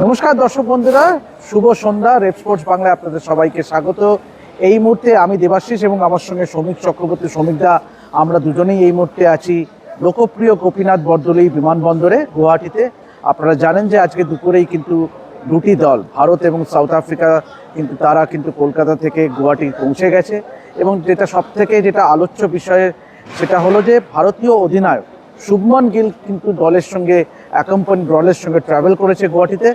নমস্কার দর্শক বন্ধুরা, শুভ সন্ধ্যা, রেপ স্পোর্টস বাংলায় আপনাদের সবাইকে স্বাগত। এই মুহূর্তে আমি দেবাশিস এবং আমার সঙ্গে শ্রমিক চক্রবর্তী। শ্রমিকদা আমরা দুজনেই এই মুহূর্তে আছি লোকপ্রিয় গোপীনাথ বরদলৈ বিমানবন্দরে গুয়াহাটিতে। আপনারা জানেন যে আজকে দুপুরেই কিন্তু দুটি দল, ভারত এবং সাউথ আফ্রিকা, কিন্তু তারা কিন্তু কলকাতা থেকে গুয়াহাটি পৌঁছে গেছে। এবং যেটা সব থেকে যেটা আলোচ্য বিষয়ে, সেটা হলো যে ভারতীয় অধিনায়ক শুভমন গিল কিন্তু দলের সঙ্গে অ্যাকম্পানি দলের সঙ্গে ট্রাভেল করেছে গুয়াহাটিতে।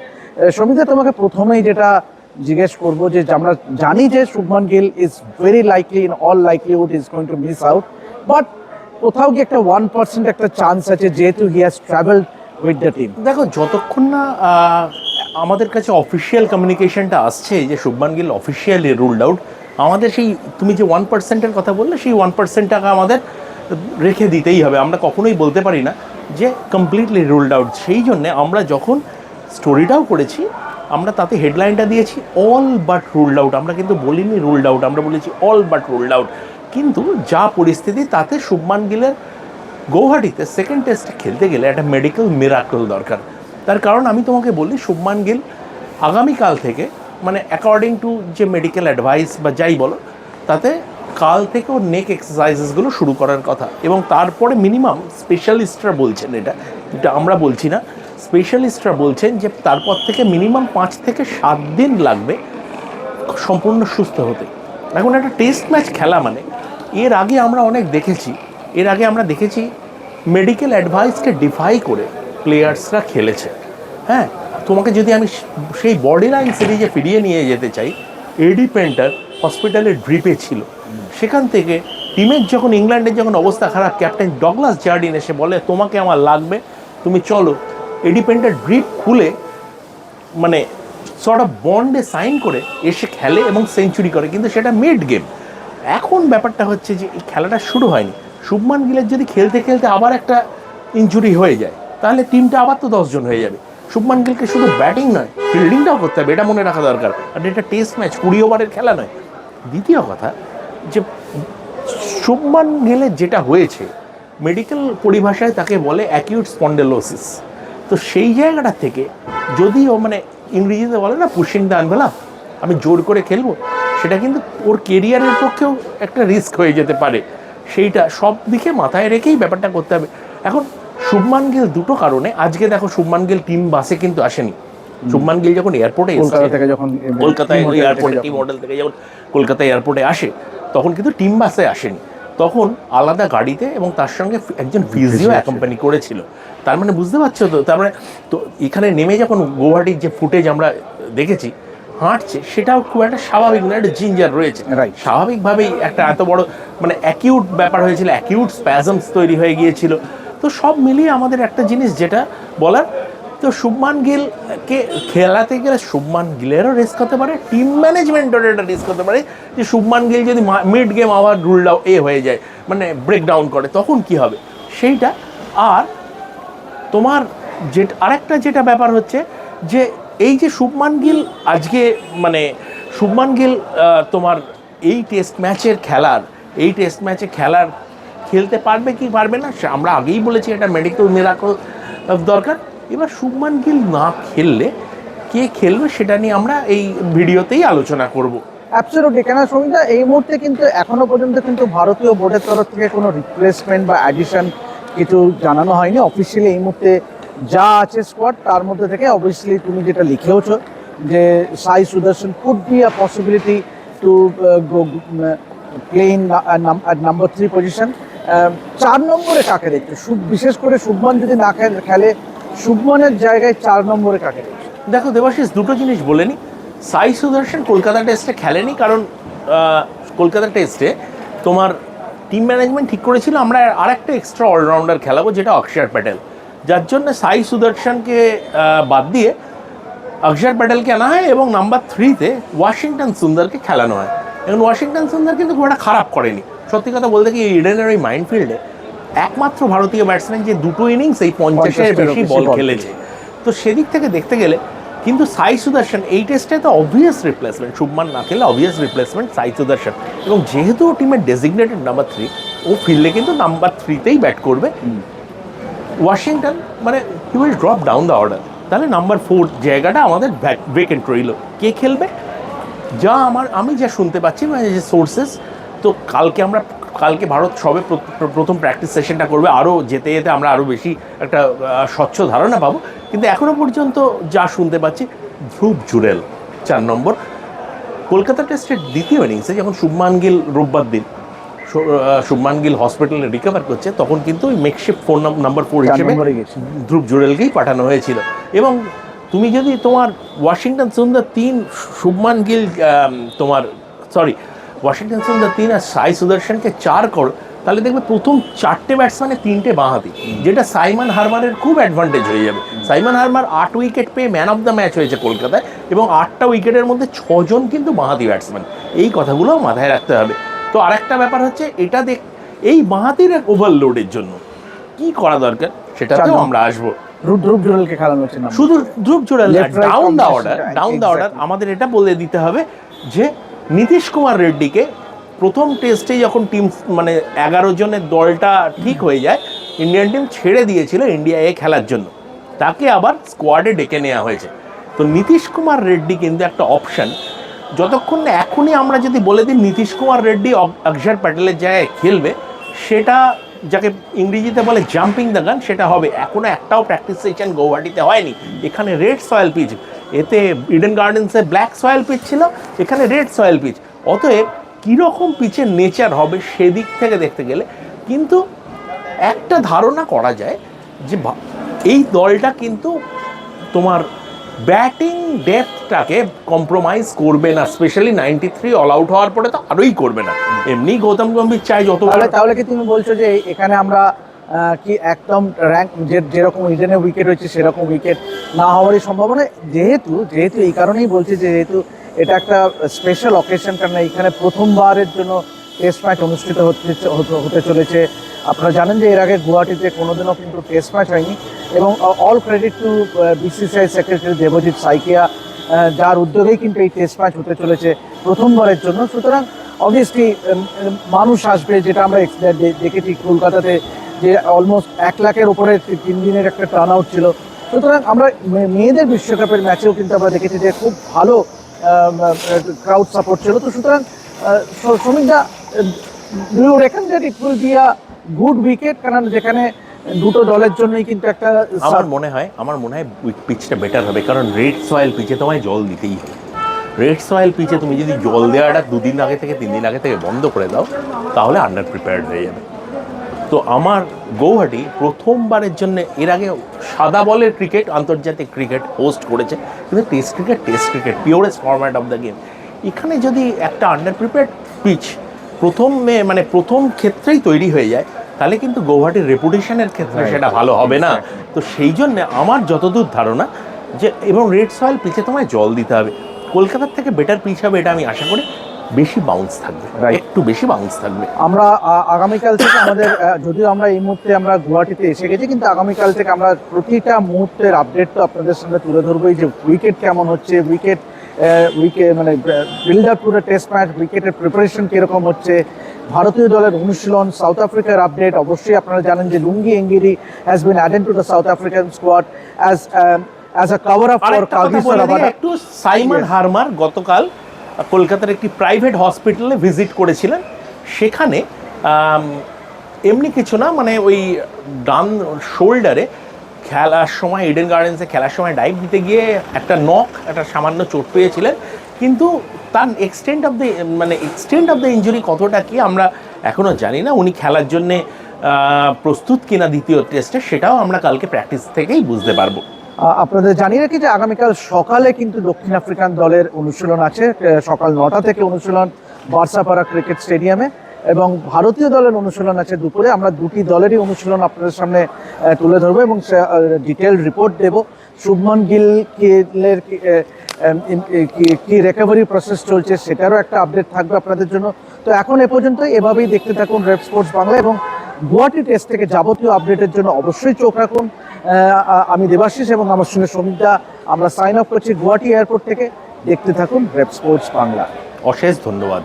সমিতা তোমাকে প্রথমেই যেটা জিজ্ঞেস করব যে আমরা জানি যে Shubman Gill is very likely in all likelihood is going to miss out but কোথাও কি একটা ওয়ান পার্সেন্ট একটা চান্স আছে যেহেতু he has travel with the team দেখো, যতক্ষণ না আমাদের কাছে অফিসিয়াল কমিউনিকেশনটা আসছে যে Shubman Gill officially ruled out আমাদের সেই, তুমি যে ওয়ান পার্সেন্টের কথা বললে, সেই ওয়ান পার্সেন্ট টাকা আমাদের রেখে দিতেই হবে। আমরা কখনোই বলতে পারি না যে কমপ্লিটলি রুলড আউট সেই জন্যে আমরা যখন স্টোরিটাও করেছি, আমরা তাতে হেডলাইনটা দিয়েছি অল বাট রুলড আউট আমরা কিন্তু বলিনি রুলড আউট আমরা বলেছি অল বাট রুলড আউট কিন্তু যা পরিস্থিতি, তাতে শুভমান গিলের গৌহাটিতে সেকেন্ড টেস্টে খেলতে গেলে একটা মেডিকেল মিরাকল দরকার। তার কারণ আমি তোমাকে বলি, শুভমান গিল আগামীকাল থেকে মানে অ্যাকর্ডিং টু যে মেডিকেল অ্যাডভাইস বা যাই বলো, তাতে কাল থেকে নেক এক্সারসাইজেসগুলো শুরু করার কথা। এবং তারপরে মিনিমাম স্পেশালিস্টরা বলছেন এটা। এটা আমরা বলছি না। স্পেশালিস্টরা বলছেন যে তারপর থেকে মিনিমাম পাঁচ থেকে সাত দিন লাগবে সম্পূর্ণ সুস্থ হতে। এখন একটা টেস্ট ম্যাচ খেলা মানে এর আগে আমরা অনেক দেখেছি, এর আগে আমরা দেখেছি মেডিকেল অ্যাডভাইসকে ডিফাই করে প্লেয়ার্সরা খেলেছে। হ্যাঁ তোমাকে যদি আমি সেই বডি লাইন সিরিজে ফিরিয়ে নিয়ে যেতে চাই এডি পেন্টার হসপিটালের ড্রিপে ছিল। সেখান থেকে টিমের যখন ইংল্যান্ডের যখন অবস্থা খারাপ, ক্যাপ্টেন ডগলাস জার্ডিন এসে বলে, তোমাকে আমার লাগবে, তুমি চলো। এডি পেন্টার ড্রিপ খুলে মানে সর্ট অফ বন্ডে সাইন করে এসে খেলে এবং সেঞ্চুরি করে, কিন্তু সেটা মিড গেম এখন ব্যাপারটা হচ্ছে যে, এই খেলাটা শুরু হয়নি। শুভমান গিলের যদি খেলতে খেলতে আবার একটা ইঞ্জুরি হয়ে যায়, তাহলে টিমটা আবার তো দশজন হয়ে যাবে। শুভমান গিলকে শুধু ব্যাটিং নয় ফিল্ডিংটাও করতে হবে, এটা মনে রাখা দরকার। আর এটা টেস্ট ম্যাচ কুড়ি ওভারের খেলা নয়। দ্বিতীয় কথা যে শুভমান গিলের যেটা হয়েছে মেডিকেল পরিভাষায় তাকে বলে অ্যাকিউট স্পন্ডেলোসিস তো সেই জায়গাটা থেকে যদিও মানে ইংরেজিতে বলে না পুশিং দ্য আনভেলাপ আমি জোর করে খেলব সেটা কিন্তু ওর কেরিয়ারের পক্ষেও একটা রিস্ক হয়ে যেতে পারে। সেইটা সব দিকে মাথায় রেখেই ব্যাপারটা করতে হবে। এখন শুভমান গিল দুটো কারণে। আজকে দেখো শুভমান গিল টিম বাসে কিন্তু আসেনি। শুভমান গিল যখন এয়ারপোর্টে কলকাতা থেকে যখন কলকাতায় এয়ারপোর্টে টিম হোটেল থেকে যখন কলকাতা এয়ারপোর্টে আসে তখন কিন্তু টিম বাসে আসেনি। তখন আলাদা গাড়িতে এবং তার সঙ্গে একজন ফিজিও অ্যাকম্পানি করেছিল। তার মানে বুঝতে পারছ তো? তার মানে তো এখানে নেমে যখন গৌহাটির যে ফুটেজ আমরা দেখেছি হাঁটছে সেটাও খুব একটা স্বাভাবিক না একটা জিঞ্জার রয়েছে. স্বাভাবিকভাবেই একটা এত বড় মানে অ্যাকিউট ব্যাপার হয়েছিল অ্যাকিউট স্প্যাজমস তৈরি হয়ে গিয়েছিল। তো সব মিলিয়ে আমাদের একটা জিনিস যেটা বলার তো শুভমান গিলকে খেলাতে গেলে শুভমান গিলেরও রিস্ক হতে পারে টিম ম্যানেজমেন্টের একটা রিস্ক হতে পারে যে শুভমান গিল যদি মিড গেম আবার রুল এ হয়ে যায় মানে ব্রেক ডাউন করে, তখন কি হবে? সেইটা আর তোমার যে আরেকটা যেটা ব্যাপার হচ্ছে যে এই যে শুভমান গিল আজকে মানে শুভমান গিল তোমার এই টেস্ট ম্যাচের খেলার, এই টেস্ট ম্যাচে খেলার খেলতে পারবে কি পারবে না আমরা আগেই বলেছি এটা মেডিকেল মিরাকল দরকার। এবার শুভমান গিল না খেললে কে খেলবে সেটা নিয়ে আমরা এই ভিডিওতেই আলোচনা করব। অ্যাবসলিউটলি কেন সমিতা? এই মুহূর্তে কিন্তু এখনও পর্যন্ত কিন্তু ভারতীয় বোর্ডের তরফ থেকে কোনো রিপ্লেসমেন্ট বা অ্যাডিশন কিছু জানানো হয়নি। অফিসিয়ালি এই মুহূর্তে যা আছে স্কোয়াড তার মধ্যে থেকে অবভিয়াসলি তুমি যেটা লিখেওছো যে Sai Sudharsan could be a possibility to play in number three position চার নম্বরে কাকে দেখছ? বিশেষ করে শুভমান যদি না খেলে- শুভমানের জায়গায় চার নম্বরে কাকে দেখো দেবাশিস, দুটো জিনিস বলেনি। সাই সুদর্শন কলকাতা টেস্টে খেলেনি, কারণ কলকাতা টেস্টে তোমার টিম ম্যানেজমেন্ট ঠিক করেছিল। আমরা আর একটা এক্সট্রা অলরাউন্ডার খেলাবো, যেটা অক্ষর প্যাটেল। যার জন্য সাই সুদর্শনকে বাদ দিয়ে অক্ষর প্যাটেলকে আনা হয় এবং নাম্বার থ্রিতে ওয়াশিংটন সুন্দরকে খেলানো হয়। এখন ওয়াশিংটন সুন্দর কিন্তু খুব একটা খারাপ করেনি। সত্যি কথা বলতে কি ইডেনের ওই মাইন্ডফিল্ডে একমাত্র ভারতীয় ব্যাটসম্যান যে দুটো ইনিংস এই পঞ্চাশের বেশি বল খেলেছে। তো সেদিক থেকে দেখতে গেলে কিন্তু সাই সুদর্শন এই টেস্টে তো অবভিয়াস রিপ্লেসমেন্ট শুভমান না খেলে অবভিয়াস রিপ্লেসমেন্ট সাই সুদর্শন। এবং যেহেতু ও টিমের ডেজিগনেটেড নাম্বার থ্রি ও ফিল্ডে কিন্তু নাম্বার থ্রিতেই ব্যাট করবে। ওয়াশিংটন মানে he will drop down the order তাহলে নাম্বার ফোর জায়গাটা আমাদের ভেকেন্ট রইল। কে খেলবে? যা আমার আমি যা শুনতে পাচ্ছি মানে যে সোর্সেস তো কালকে আমরা কালকে ভারত সবে প্র- প্র- প্রথম প্র্যাকটিস সেশনটা করবে। আরও যেতে যেতে আমরা আরও বেশি একটা স্বচ্ছ ধারণা পাবো। কিন্তু এখনও পর্যন্ত যা শুনতে পাচ্ছি ধ্রুব জুরেল চার নম্বর। কলকাতা টেস্টের দ্বিতীয় ইনিংসে যখন শুভমান গিল রোববার দিন শুভমান গিল হসপিটালে রিকভার করছে তখন কিন্তু ওই মেকশিফট ফোন নাম্বার ফোর হিসেবে। ধ্রুব জুরেলকেই পাঠানো হয়েছিল। এবং তুমি যদি তোমার ওয়াশিংটন সুন্দর তিন শুভমান গিল তোমার সরি ওয়াশিংটন সুন্দর তিন আর সাই সুদর্শনকে চার করো তাহলে দেখবে প্রথম চারটে ব্যাটসম্যানে তিনটে বাঁহাতি যেটা সাইমন হারমারের খুব অ্যাডভান্টেজ হয়ে যাবে। সাইমন হারমার আট উইকেট পেয়ে ম্যান অফ দ্য ম্যাচ হয়েছে কলকাতায় এবং আটটা উইকেটের মধ্যে ছজন কিন্তু বাঁহাতি ব্যাটসম্যান এই কথাগুলো মাথায় রাখতে হবে। তো আরেকটা ব্যাপার হচ্ছে এটা দেখ এই বাঁহাতির ওভারলোডের জন্য কি করা দরকার সেটাতেও আমরা আসব। ধ্রুব ধ্রুব জুরেলকে খেলানো হচ্ছে শুধু Dhruv Jurel down combination, order down the order আমাদের এটা বলে দিতে হবে যে নীতিশ কুমার রেড্ডিকে প্রথম টেস্টে যখন টিম মানে এগারো জনের দলটা ঠিক হয়ে যায়, ইন্ডিয়ান টিম ছেড়ে দিয়েছিল ইন্ডিয়া এ খেলার জন্য। তাকে আবার স্কোয়াডে ডেকে নেওয়া হয়েছে। তো নীতিশ কুমার রেড্ডি কিন্তু একটা অপশন। যতক্ষণ না এখনই আমরা যদি বলে দিই নীতিশ কুমার রেড্ডি অক- অক্ষর প্যাটেলের জায়গায় খেলবে, সেটা যাকে ইংরেজিতে বলে জাম্পিং দ্য গান সেটা হবে। এখনও একটাও প্র্যাকটিস সেশন গৌহাটিতে হয়নি। এখানে রেড সয়েল পিচ এতে ইডেন গার্ডেন্সে ব্ল্যাক সয়েল পিচ ছিল, এখানে রেড সয়েল পিচ অতএব, কীরকম পিচের নেচার হবে সেদিক থেকে দেখতে গেলে, কিন্তু একটা ধারণা করা যায় যে এই দলটা কিন্তু তোমার ব্যাটিং ডেপথটাকে কম্প্রোমাইজ করবে না। Specially ninety three all out হওয়ার পরে তো আরোই করবে না। এমনি গৌতম গম্ভীর চাই যত তাহলে কি তুমি বলছো যে এখানে আমরা কি একদম র্যাঙ্ক যে যেরকম ইডেনে উইকেট হয়েছে, সেরকম উইকেট না হওয়ারই সম্ভাবনা। যেহেতু যেহেতু এই কারণেই বলছি যে যেহেতু এটা একটা স্পেশাল অকেশন কারণ এখানে প্রথমবারের জন্য টেস্ট ম্যাচ অনুষ্ঠিত হতে হতে- চলেছে। আপনারা জানেন যে এর আগে গুয়াহাটিতে কোনোদিনও কিন্তু টেস্ট ম্যাচ হয়নি। এবং all credit to BCCI secretary Devajit Saikia যার উদ্যোগেই কিন্তু এই টেস্ট ম্যাচ হতে চলেছে প্রথমবারের জন্য। সুতরাং অবভিয়াসলি মানুষ আসবে, যেটা আমরা দেখেছি কলকাতাতে। যে অলমোস্ট এক লাখের উপরে তি- তিন দিনের একটা টার্ন আউট ছিল। সুতরাং আমরা মেয়েদের বিশ্বকাপের ম্যাচেও কিন্তু আমরা দেখেছি যে খুব ভালো ক্রাউড সাপোর্ট ছিল। তো সুতরাং শ্রমিকদা you reckon that it will be a good wicket কারণ যেখানে দুটো দলের জন্যই কিন্তু একটা আমার মনে হয় আমার মনে হয় পিচটা বেটার হবে কারণ রেড সয়েল পিচে তোমায় জল দিতেই হবে। রেড সয়েল পিচে তুমি যদি জল দেওয়াটা দুদিন আগে থেকে তিন দিন আগে থেকে বন্ধ করে দাও তাহলে আন্ডার প্রিপেয়ার্ড হয়ে যাবে। তো আমার গৌহাটি প্রথমবারের জন্য এর আগে সাদা বলের ক্রিকেট আন্তর্জাতিক ক্রিকেট হোস্ট করেছে কিন্তু test cricket test cricket purest format of the game এখানে যদি একটা আন্ডার প্রিপেয়ার্ড পিচ প্রথমে মানে প্রথম ক্ষেত্রেই তৈরি হয়ে যায় তাহলে কিন্তু গৌহাটির রেপুটেশনের ক্ষেত্রে সেটা ভালো হবে না। তো সেই জন্যে আমার যতদূর ধারণা যে এবং রেড সয়েল পিচে তোমায় জল দিতে হবে। কলকাতার থেকে বেটার পিচ হবে এটা আমি আশা করি। বেশি বাউন্স থাকবে. একটু বেশি বাউন্স থাকবে। আমরা আগামীকাল থেকে আমাদের যদিও আমরা এই মুহূর্তে আমরা গুয়াহাটিতে এসে গেছি কিন্তু আগামীকাল থেকে আমরা প্রতিটা মুহূর্তের আপডেট তো আপনাদের সামনে তুলে ধরবো এই যে উইকেট কেমন হচ্ছে উইকেট উইকেট মানে build up to the test match উইকেটের প্রিপারেশন কীরকম হচ্ছে। ভারতীয় দলের অনুশীলন সাউথ আফ্রিকার আপডেট অবশ্যই আপনারা জানেন যে Lungi এঙ্গিরি has been added to the South African squad as as a cover up for Kagiso একটু সাইমন হারমার গতকাল কলকাতার একটি প্রাইভেট হসপিটালে ভিজিট করেছিলেন। সেখানে এমনি কিছু না মানে ওই ডান শোল্ডারে খেলার সময় ইডেন গার্ডেন্সে খেলার সময় ডাইভ দিতে গিয়ে একটা নখ একটা সামান্য চোট পেয়েছিলেন। কিন্তু তার এক্সটেন্ট অফ দ্য মানে এক্সটেন্ট অফ দ্য ইঞ্জুরি কতটা কি আমরা এখনও জানি না। উনি খেলার জন্যে প্রস্তুত কিনা দ্বিতীয় টেস্টে সেটাও আমরা কালকে প্র্যাকটিস থেকেই বুঝতে পারব। আপনাদের জানিয়ে রাখি যে আগামীকাল সকালে কিন্তু দক্ষিণ আফ্রিকান দলের অনুশীলন আছে সকাল নটা থেকে অনুশীলন বার্সাপাড়া ক্রিকেট স্টেডিয়ামে এবং ভারতীয় দলের অনুশীলন আছে দুপুরে। আমরা দুটি দলেরই অনুশীলন আপনাদের সামনে তুলে ধরবো এবং ডিটেল রিপোর্ট দেব। শুভমন গিল গিলের কি, রিকভারি প্রসেস চলছে সেটারও একটা আপডেট থাকবে আপনাদের জন্য। তো এখন এ পর্যন্ত এভাবেই দেখতে থাকুন রেপ স্পোর্টস বাংলা এবং গুয়াহাটি টেস্ট থেকে যাবতীয় আপডেটের জন্য অবশ্যই চোখ রাখুন। আমি দেবাশিস এবং আমার সঙ্গে শ্রমিকদা আমরা সাইন আপ করছি গুয়াহাটি এয়ারপোর্ট থেকে। দেখতে থাকুন রেপ স্পোর্টস বাংলা। অশেষ ধন্যবাদ।